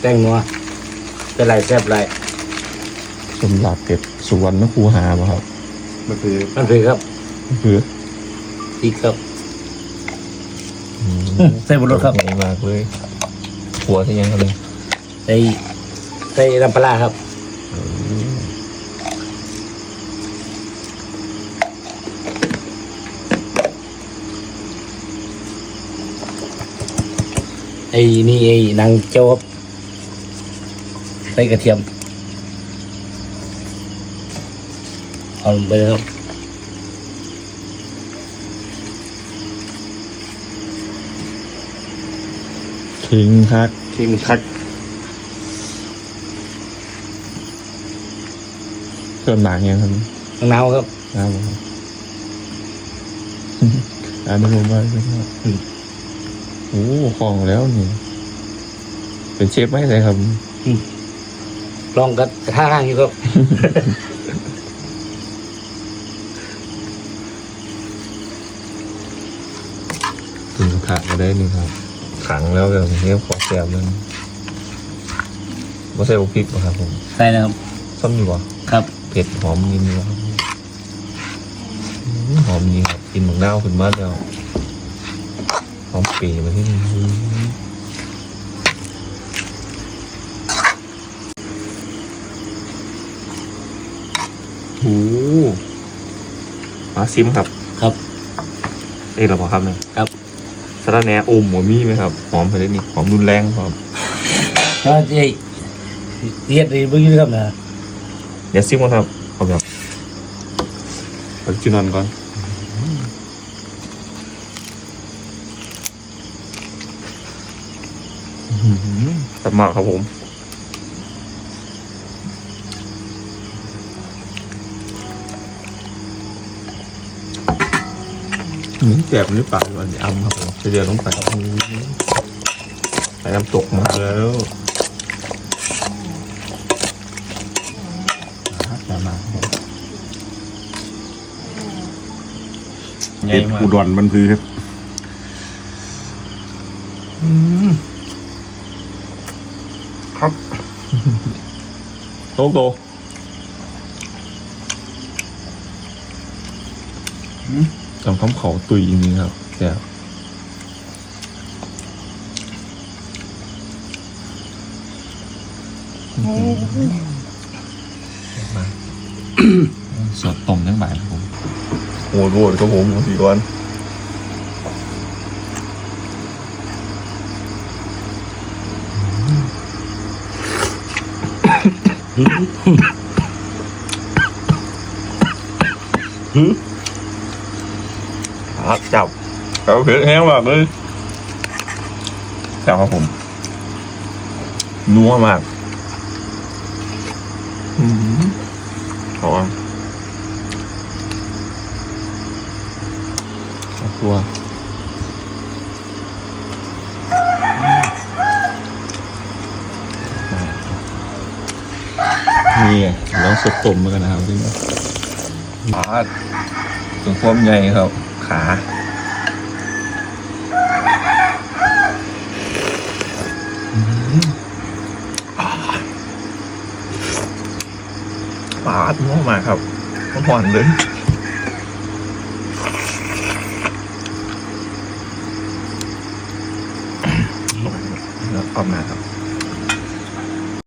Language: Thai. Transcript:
แตงนัวเป็นไรแซ่บไรสมหลับเป็ดสุวรรณคูหาบ่ครับมันคือมันคือครับคือพริกครับอืมใส่บนรถครับใหญ่มากเลยหัวที่ยังกันเลยใส่ใส่น้ำปลาร้าครับไอ้นี่ไอ้หนังเจ้าครับ ใส่กระเทียมเอาลงไปเลยครับทิ้งคักที่มันคักเพิ่มหนักยังครับมะนาวครับน้ำบ่ครับอ่านไม่รู้มากเลยครับอืมโอ้คล่องแล้วนี่เป็นเชฟไหมใช่ครับ ลองกระกระทะข้างอยู่ครับถึงกระทะมาได้นี่ครับ ขังแล้วแบบนี้ขอแซมนั่นว่าใส่พริกป่ะครับผมใส่นะครับซ้ำอยู่วะครับเผ็ดหอมยินดีครับอืมหอมยินครับกินหมึกเน่าขึ้นมาแล้วหอมปีมาที่นี่ โอ้โหมาซิมครับ ครับเอ้ยเราบอกครับเนี่ยครับสาระแหน่อมหัวมี่ไหมครับหอมไปเลยนี่หอมรุนแรงครับแล้วไอ้เทียดไอ้เบื้องนี้ครับนะเดี๋ยวซิมก่อนครับเอาแบบปัจจุบันก่อนตัดมากครับผม แสบหรือเปล่าอันนี้อำครับผมจะเดือดลงไปใส่น้ำตกมาแล้วมามาใหญ่เห็ดมากอุดรมันคือครับครับโตโต จำคำเขาตุยจริงๆครับแต่บมาสดต้มทั้งบ่ายครับผมโหดโหดครับผมสี่ก้อนค รับจับเอาเผ็ดแห้งแบบเลยจับครับผมนัวมากอืมหอมเอาตัวนี่ไงลองสดต้มมากันนะครับที่นี่ปาดถึงความใหญ่ครับ ขาปาดมั่วมาครับหวานเลยแล้วออกมาครับ